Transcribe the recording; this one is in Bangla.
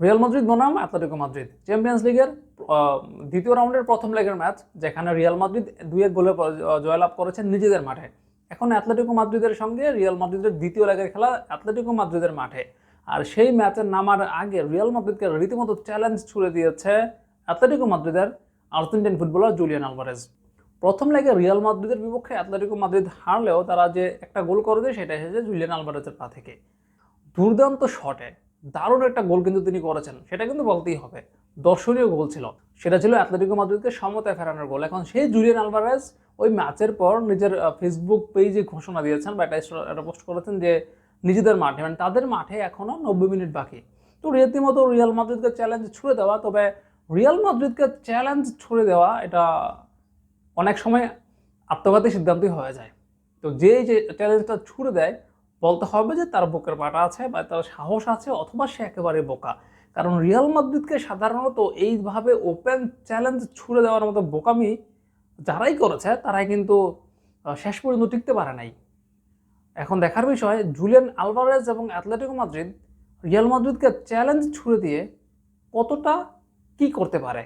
রিয়াল মাদ্রিদ বনাম অ্যাথলেটিকো মাদ্রিদ। চ্যাম্পিয়ন্স লিগের দ্বিতীয় রাউন্ডের প্রথম লেগের ম্যাচ, যেখানে রিয়াল মাদ্রিদ দুই এক গোলে জয়লাভ করেছে নিজেদের মাঠে। এখন অ্যাথলেটিকো মাদ্রিদের সঙ্গে রিয়াল মাদ্রিদের দ্বিতীয় লেগের খেলা অ্যাথলেটিকো মাদ্রিদের মাঠে। আর সেই ম্যাচের নামার আগে রিয়াল মাদ্রিদকে রীতিমতো চ্যালেঞ্জ ছুড়ে দিয়েছে অ্যাথলেটিকো মাদ্রিদের আর্জেন্টিন ফুটবলার জুলিয়ান আলভারেজ। প্রথম লেগে রিয়াল মাদ্রিদের বিপক্ষে অ্যাথলেটিকো মাদ্রিদ হারলেও তারা যে একটা গোল করে দেয় সেটা এসেছে জুলিয়ান আলভারেজের পা থেকে। দুর্দান্ত শটে দারুণ একটা গোল কিন্তু তিনি করেছেন। সেটা কিন্তু বলতেই হবে। দর্শনীয় গোল ছিল। সেটা ছিল অ্যাথলেটিকো মাদ্রিদকে সমতায় ফেরানোর গোল। এখন সেই জুলিয়ান আলভারেজ ওই ম্যাচের পর নিজের ফেসবুক পেজে ঘোষণা দিয়েছেন বা একটা পোস্ট করেছেন যে নিজেদের মাঠে মানে তাদের মাঠে এখনও নব্বই মিনিট বাকি। তো রীতিমতো রিয়াল মাদ্রিদকে চ্যালেঞ্জ ছুড়ে দেওয়া, তবে রিয়াল মাদ্রিদকে চ্যালেঞ্জ ছুড়ে দেওয়া এটা অনেক সময় আত্মঘাতী সিদ্ধান্তই হয়ে যায়। তো যে যে চ্যালেঞ্জটা ছুড়ে দেয় বলতে হবে যে তার বুকের পাটা আছে বা তার সাহস আছে অথবা সে একেবারে বোকা। কারণ রিয়াল মাদ্রিদকে সাধারণত এইভাবে ওপেন চ্যালেঞ্জ ছুড়ে দেওয়ার মতো বোকামি যারাই করেছে, তারাই কিন্তু শেষ পর্যন্ত টিকতে পারে নাই। এখন দেখার বিষয়, জুলিয়ান আলভারেজ এবং অ্যাথলেটিকো মাদ্রিদ রিয়াল মাদ্রিদকে চ্যালেঞ্জ ছুড়ে দিয়ে কতটা কি করতে পারে?